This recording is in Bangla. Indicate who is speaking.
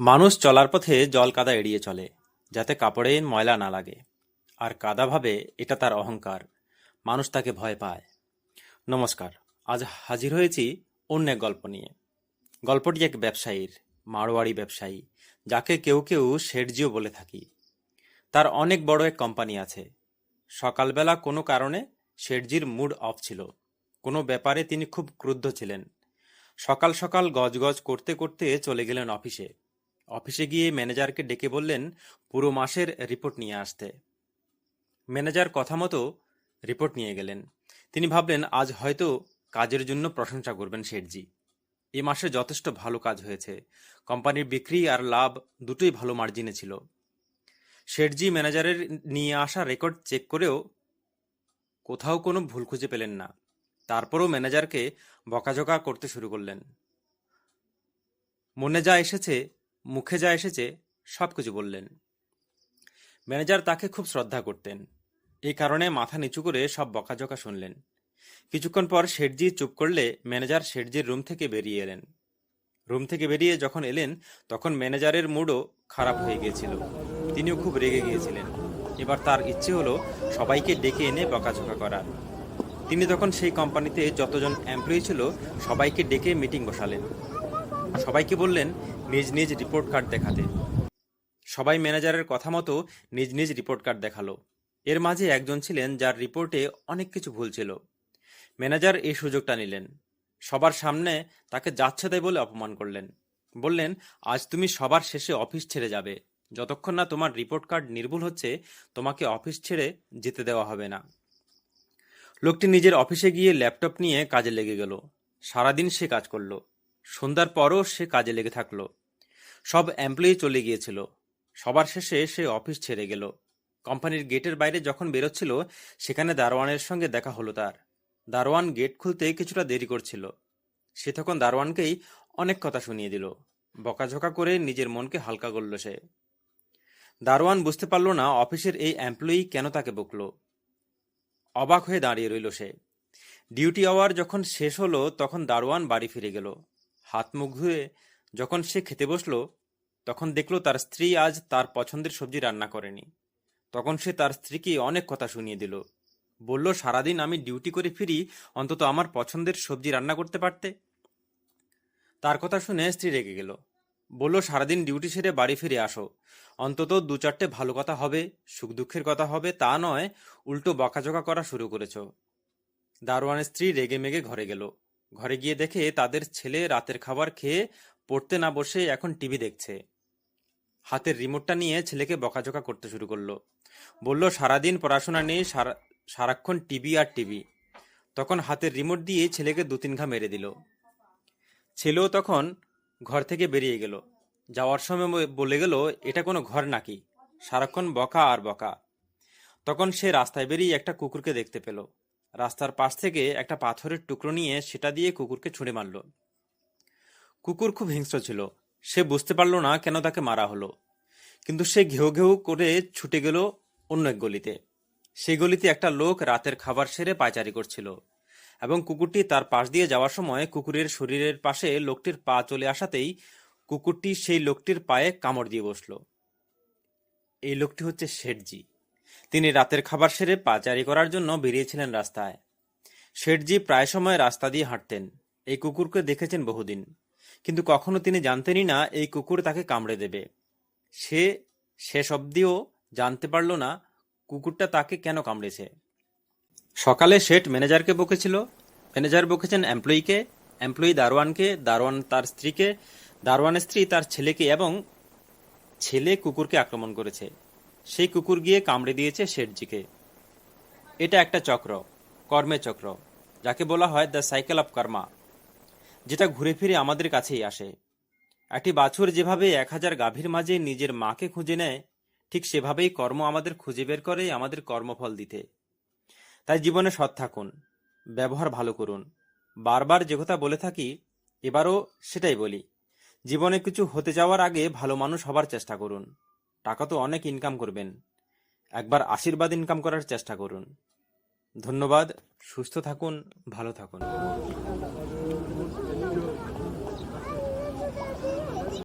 Speaker 1: মানুষ চলার পথে জল কাদা এড়িয়ে চলে, যাতে কাপড়ে ময়লা না লাগে। আর কাদা ভাবে এটা তার অহংকার। মানুষ তাকে ভয় পায়। নমস্কার, আজ হাজির হয়েছি অন্য এক গল্প নিয়ে। গল্পটি এক ব্যবসায়ীর মারোয়াড়ি ব্যবসায়ী, যাকে কেউ কেউ শেঠজিও বলে থাকি। তার অনেক বড় এক কোম্পানি আছে। সকালবেলা কোনো কারণে শেঠজির মুড অফ ছিল। কোনো ব্যাপারে তিনি খুব ক্রুদ্ধ ছিলেন। সকাল সকাল গজগজ করতে করতে চলে গেলেন অফিসে। অফিসে গিয়ে ম্যানেজারকে ডেকে বললেন, পুরো মাসের রিপোর্ট নিয়ে আসতে। ম্যানেজার কথা মতো রিপোর্ট নিয়ে গেলেন। তিনি ভাবলেন, আজ হয়তো কাজের জন্য প্রশংসা করবেন শেঠজি। এ মাসে যথেষ্ট ভালো কাজ হয়েছে। কোম্পানির বিক্রি আর লাভ দুটোই ভালো মার্জিনে ছিল। শেঠজি ম্যানেজারের নিয়ে আসা রেকর্ড চেক করেও কোথাও কোনো ভুল খুঁজে পেলেন না। তারপরও ম্যানেজারকে বকাঝকা করতে শুরু করলেন। মনে যা এসেছে মুখে যা এসেছে, সব কিছু বললেন। ম্যানেজার তাকে খুব শ্রদ্ধা করতেন। এই কারণে মাথা নিচু করে সব বকাঝকা শুনলেন। কিছুক্ষণ পর শেঠজি চুপ করলে ম্যানেজার শেঠজির রুম থেকে বেরিয়ে এলেন। রুম থেকে বেরিয়ে যখন এলেন, তখন ম্যানেজারের মুডও খারাপ হয়ে গিয়েছিল। তিনিও খুব রেগে গিয়েছিলেন। এবার তার ইচ্ছে হলো সবাইকে ডেকে এনে বকাঝকা করার। তিনি তখন সেই কোম্পানিতে যতজন এমপ্লয়ি ছিল, সবাইকে ডেকে মিটিং বসালেন। সবাইকে বললেন নিজ নিজ রিপোর্ট কার্ড দেখাতে। সবাই ম্যানেজারের কথা মতো নিজ নিজ রিপোর্ট কার্ড দেখাল। এর মাঝে একজন ছিলেন যার রিপোর্টে অনেক কিছু ভুল ছিল। ম্যানেজার এই সুযোগটা নিলেন। সবার সামনে তাকে যাচ্ছে তাই বলে অপমান করলেন। বললেন, আজ তুমি সবার শেষে অফিস ছেড়ে যাবে। যতক্ষণ না তোমার রিপোর্ট কার্ড নির্ভুল হচ্ছে, তোমাকে অফিস ছেড়ে যেতে দেওয়া হবে না। লোকটি নিজের অফিসে গিয়ে ল্যাপটপ নিয়ে কাজে লেগে গেল। সারাদিন সে কাজ করল। সন্ধ্যার পরও সে কাজে লেগে থাকল। সব এমপ্লয়ি চলে গিয়েছিল। সবার শেষে সে অফিস ছেড়ে গেল। কোম্পানির গেটের বাইরে যখন বেরোচ্ছিল, সেখানে দারোয়ানের সঙ্গে দেখা হলো তার। দারোয়ান গেট খুলতে কিছুটা দেরি করছিল। সে তখন দারোয়ানকেই অনেক কথা শুনিয়ে দিল। বকাঝকা করে নিজের মনকে হালকা করল সে। দারোয়ান বুঝতে পারল না অফিসের এই এমপ্লয়ি কেন তাকে বকল। অবাক হয়ে দাঁড়িয়ে রইল সে। ডিউটি আওয়ার যখন শেষ হলো, তখন দারোয়ান বাড়ি ফিরে গেল। হাত মুখ ধুয়ে যখন সে খেতে বসল, তখন দেখল তার স্ত্রী আজ তার পছন্দের সবজি রান্না করেনি। তখন সে তার স্ত্রীকে অনেক কথা শুনিয়ে দিল। বলল, সারাদিন আমি ডিউটি করে ফিরি, অন্তত আমার পছন্দের সবজি রান্না করতে পারতে? তার কথা শুনে স্ত্রী রেগে গেল। বলল, সারাদিন ডিউটি সেরে বাড়ি ফিরে আসো। অন্তত দু চারটে ভালো কথা হবে, সুখ দুঃখের কথা হবে, তা নয়, উল্টো বকাঝকা করা শুরু করেছ। দারোয়ানের স্ত্রী রেগে মেগে ঘরে গেল। ঘরে গিয়ে দেখে তাদের ছেলে রাতের খাবার খেয়ে পড়তে না বসে এখন টিভি দেখছে। হাতের রিমোটটা নিয়ে ছেলেকে বকাঝকা করতে শুরু করল। বলল, সারাদিন পড়াশোনা নেই, সারা, সারাক্ষণ টিভি আর টিভি। তখন হাতের রিমোট দিয়ে ছেলেকে দু তিন ঘা মেরে দিল। ছেলেও তখন ঘর থেকে বেরিয়ে গেল। যাওয়ার সময় বলে গেল, এটা কোনো ঘর নাকি? সারাক্ষণ বকা আর বকা। তখন সে রাস্তায় বেরিয়ে একটা কুকুরকে দেখতে পেল। রাস্তার পাশ থেকে একটা পাথরের টুকরো নিয়ে সেটা দিয়ে কুকুরকে ছুঁড়ে মারল। কুকুর খুব হিংস্র ছিল। সে বুঝতে পারল না কেন তাকে মারা হলো। কিন্তু সে ঘেউ ঘেউ করে ছুটে গেল অন্য এক গলিতে। সেই গলিতে একটা লোক রাতের খাবার সেরে পায়চারি করছিল এবং কুকুরটি তার পাশ দিয়ে যাওয়ার সময় কুকুরের শরীরের পাশে লোকটির পা চলে আসাতেই কুকুরটি সেই লোকটির পায়ে কামড় দিয়ে বসল। এই লোকটি হচ্ছে শেঠজি। তিনি রাতের খাবার সেরে পাচারি করার জন্য বেরিয়েছিলেন রাস্তায়। শেঠজি প্রায় সময় রাস্তা দিয়ে হাঁটতেন। এই কুকুরকে দেখেছেন বহুদিন। কিন্তু কখনো তিনি জানতেনই না এই কুকুর তাকে কামড়ে দেবে। সে শেষ অবধিও জানতে পারল না কুকুরটা তাকে কেন কামড়েছে। সকালে শেঠ ম্যানেজারকে বকেছিল। ম্যানেজার বকেছেন এমপ্লয়িকে। এমপ্লয়ি দারোয়ানকে, দারোয়ান তার স্ত্রীকে, দারোয়ানের স্ত্রী তার ছেলেকে এবং ছেলে কুকুরকে আক্রমণ করেছে। সেই কুকুর গিয়ে কামড়ে দিয়েছে শেঠজিকে। এটা একটা চক্র, কর্মের চক্র, যাকে বলা হয় দ্য সাইকেল অফ কর্মা। যেটা ঘুরে ফিরে আমাদের কাছেই আসে। একটি বাছুর যেভাবে এক হাজার গাভীর মাঝে নিজের মাকে খুঁজে নেয়, ঠিক সেভাবেই কর্ম আমাদের খুঁজে বের করে, আমাদের কর্মফল দিতে। তাই জীবনে সৎ থাকুন, ব্যবহার ভালো করুন। বারবার যে কথা বলে থাকি, এবারও সেটাই বলি। জীবনে কিছু হতে যাওয়ার আগে ভালো মানুষ হবার চেষ্টা করুন। টাকা তো অনেক ইনকাম করবেন। একবার আশীর্বাদ ইনকাম করার চেষ্টা করুন। ধন্যবাদ, সুস্থ থাকুন, ভালো থাকুন।